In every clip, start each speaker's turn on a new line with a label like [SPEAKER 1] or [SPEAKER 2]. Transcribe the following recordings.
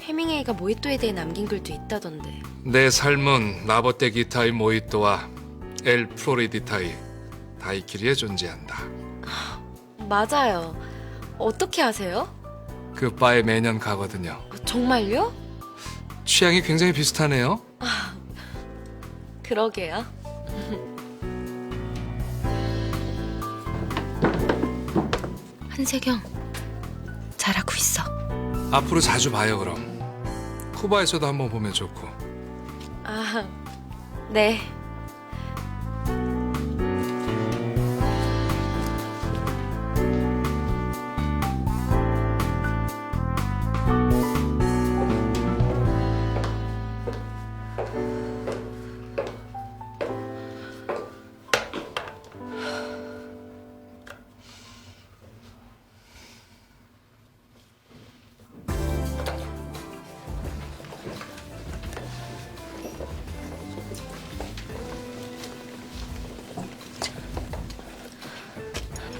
[SPEAKER 1] 해밍웨이가 모히또에 대해 남긴 글도 있다던데.
[SPEAKER 2] 내 삶은 라버떼 기타의 모히또와 엘 플로리디타의 다이키리에 존재한다.
[SPEAKER 1] 맞아요. 어떻게 아세요?
[SPEAKER 2] 그 바에 매년 가거든요.
[SPEAKER 1] 정말요?
[SPEAKER 2] 취향이 굉장히 비슷하네요.
[SPEAKER 1] 그러게요. 한세경, 잘하고 있어.
[SPEAKER 2] 앞으로 자주 봐요 그럼. 쿠바에서도 한번 보면 좋고.
[SPEAKER 1] 아, 네.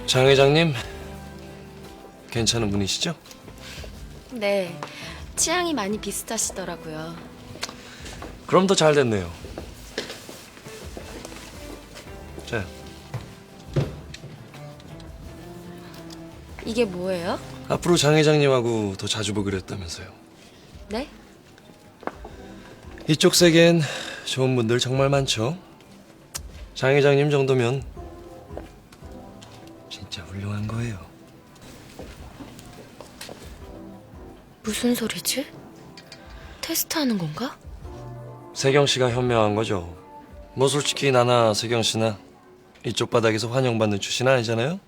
[SPEAKER 3] 장 회장님 괜찮은 분이시죠?
[SPEAKER 1] 네. 취향이 많이 비슷하시더라고요.
[SPEAKER 3] 그럼 더 잘 됐네요. 자,
[SPEAKER 1] 이게 뭐예요?
[SPEAKER 3] 앞으로 장 회장님하고 더 자주 보기로 했다면서요.
[SPEAKER 1] 네?
[SPEAKER 3] 이쪽 세계엔 좋은 분들 정말 많죠. 장 회장님 정도면 훌륭한 거예요.
[SPEAKER 1] 무슨 소리지? 테스트하는 건가?
[SPEAKER 3] 세경 씨가 현명한 거죠. 뭐 솔직히 나나 세경 씨나 이쪽 바닥에서 환영받는 출신 아니잖아요.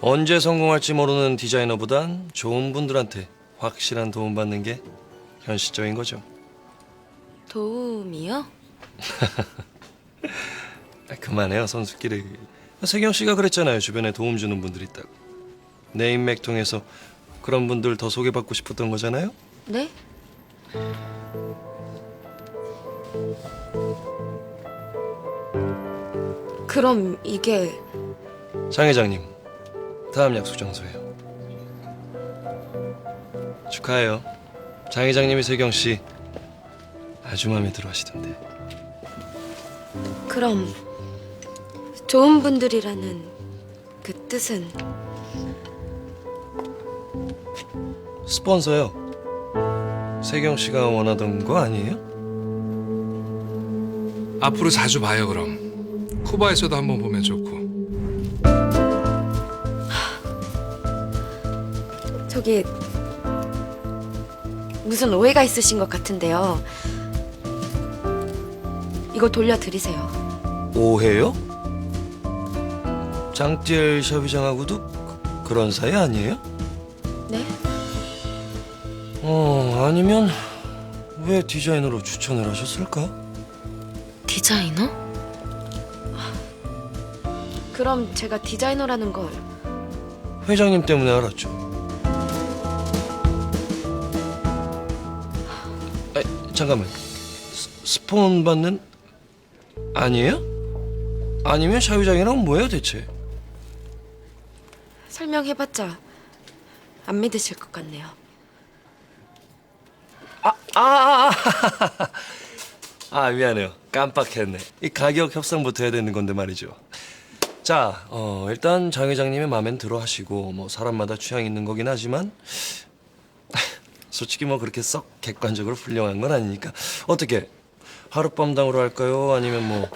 [SPEAKER 3] 언제 성공할지 모르는 디자이너보단 좋은 분들한테 확실한 도움 받는 게 현실적인 거죠.
[SPEAKER 1] 도움이요?
[SPEAKER 3] 아, 그만해요 선수끼리. 세경 씨가 그랬잖아요. 주변에 도움 주는 분들 있다고. 내 인맥 통해서 그런 분들 더 소개받고 싶었던 거잖아요.
[SPEAKER 1] 네? 그럼 이게
[SPEAKER 3] 장 회장님, 다음 약속 장소예요. 축하해요. 장 회장님이 세경 씨 아주 마음에 들어 하시던데.
[SPEAKER 1] 그럼 좋은 분들이라는 그 뜻은
[SPEAKER 3] 스폰서요. 세경 씨가 원하던 거 아니에요?
[SPEAKER 2] 앞으로 자주 봐요 그럼. 쿠바에서도 한번 보면 좋고.
[SPEAKER 1] 저기 무슨 오해가 있으신 것 같은데요. 이거 돌려드리세요.
[SPEAKER 3] 오해요? 장띠엘 샵이장하고도 그- 그런 사이 아니에요?
[SPEAKER 1] 네?
[SPEAKER 3] 어 아니면 왜 디자이너로 추천을 하셨을까?
[SPEAKER 1] 디자이너? 그럼 제가 디자이너라는 걸
[SPEAKER 3] 회장님 때문에 알았죠. 아, 잠깐만. 스, 스폰 받는 아니에요? 아니면 샤 회장이랑 뭐예요 대체?
[SPEAKER 1] 설명해봤자 안 믿으실 것 같네요.
[SPEAKER 3] 아, 아, 아, 아 미안해요. 깜빡했네. 이 가격 협상부터 해야 되는 건데 말이죠. 자, 어, 일단 장 회장님의 마음엔 들어 하시고 뭐 사람마다 취향이 있는 거긴 하지만 솔직히 뭐 그렇게 썩 객관적으로 훌륭한 건 아니니까 어떻게 하룻밤 당으로 할까요? 아니면 뭐